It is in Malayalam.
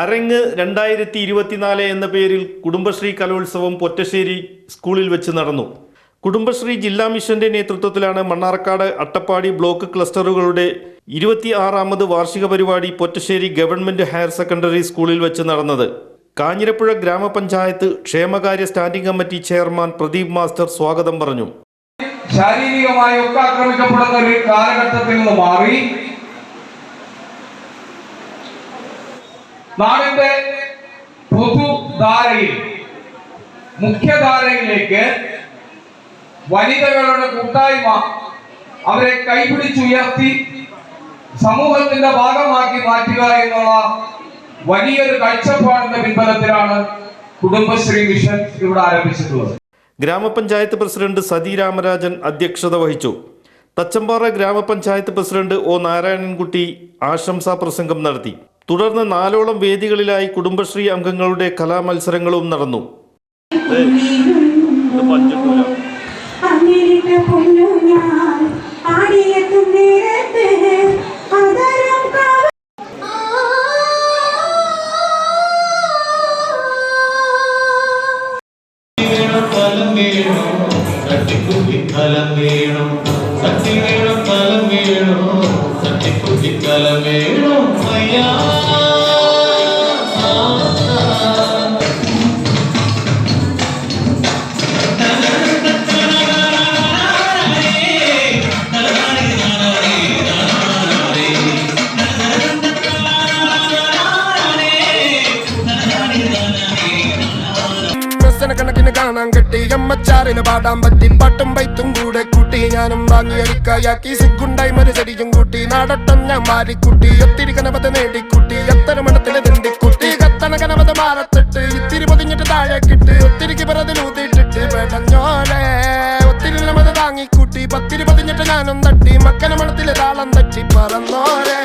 അരങ്ങ് രണ്ടായിരത്തി ഇരുപത്തിനാല് എന്ന പേരിൽ കുടുംബശ്രീ കലോത്സവം പൊറ്റശ്ശേരി സ്കൂളിൽ വെച്ച് നടന്നു. കുടുംബശ്രീ ജില്ലാ മിഷന്റെ നേതൃത്വത്തിലാണ് മണ്ണാർക്കാട് അട്ടപ്പാടി ബ്ലോക്ക് ക്ലസ്റ്ററുകളുടെ ഇരുപത്തി ആറാമത് വാർഷിക പരിപാടി പൊറ്റശ്ശേരി ഗവൺമെന്റ് ഹയർ സെക്കൻഡറി സ്കൂളിൽ വെച്ച് നടന്നത്. കാഞ്ഞിരപ്പുഴ ഗ്രാമപഞ്ചായത്ത് ക്ഷേമകാര്യ standing committee chairman Pradeep master സ്വാഗതം പറഞ്ഞു. ശാരീരികമായി ഒക്കെ ആക്രമിക്കപ്പെടുന്ന ഒരു കാലഘട്ടത്തിൽ നിന്ന് മാറി. നാടിന്റെ പൊതുധാരയിൽ മുഖ്യധാരയിലേക്ക് വനിതകളുടെ കൂട്ടായ്മ അവരെ കൈപിടിച്ചുയർത്തി സമൂഹത്തിന്റെ ഭാഗമാക്കി മാറ്റുക എന്നുള്ള വലിയൊരു കാഴ്ചപ്പാടിന്റെ പിൻബലത്തിലാണ് കുടുംബശ്രീ മിഷൻ ഇവിടെ ആരംഭിച്ചിട്ടുള്ളത്. ഗ്രാമപഞ്ചായത്ത് പ്രസിഡന്റ് സതി രാമരാജൻ അധ്യക്ഷത വഹിച്ചു. തച്ചമ്പാറ ഗ്രാമപഞ്ചായത്ത് പ്രസിഡന്റ് ഒ നാരായണൻകുട്ടി ആശംസാ പ്രസംഗം നടത്തി. തുടർന്ന് നാലോളം വേദികളിലായി കുടുംബശ്രീ അംഗങ്ങളുടെ കലാമത്സരങ്ങളും നടന്നു. ഫലം വേണം സത്യം വേണം ഫലം വേണം തട്ടിക്കുട്ടി ഫലം വേണം കാണാൻ കിട്ടി അമ്മച്ചാറിന് പാടാൻ പറ്റി. പാട്ടും പൈത്തും കൂടെ കൂട്ടി ഞാനും വാങ്ങി അരിക്കായാക്കി സിഗുണ്ടായി മരുചരിയും കൂട്ടി. നാടട്ടം ഞാൻ മാറിക്കൂട്ടി. ഒത്തിരി കനപത നേടിക്കൂട്ടി. എത്ര മണത്തിലെ തിണ്ടിക്കുട്ടി. കത്തണ കനപത മാറത്തിട്ട് ഇത്തിരി പൊതിഞ്ഞിട്ട് താഴെ കിട്ട് ഒത്തിരിക്ക് പിറതിലൂതിട്ടിട്ട് പെടഞ്ഞോലെ ഒത്തിരി നമത് താങ്ങിക്കൂട്ടി പത്തിരി പൊതിഞ്ഞിട്ട് ഞാനും തട്ടി. മക്കന മണത്തിലെ താളം തട്ടി. പറന്നോരെ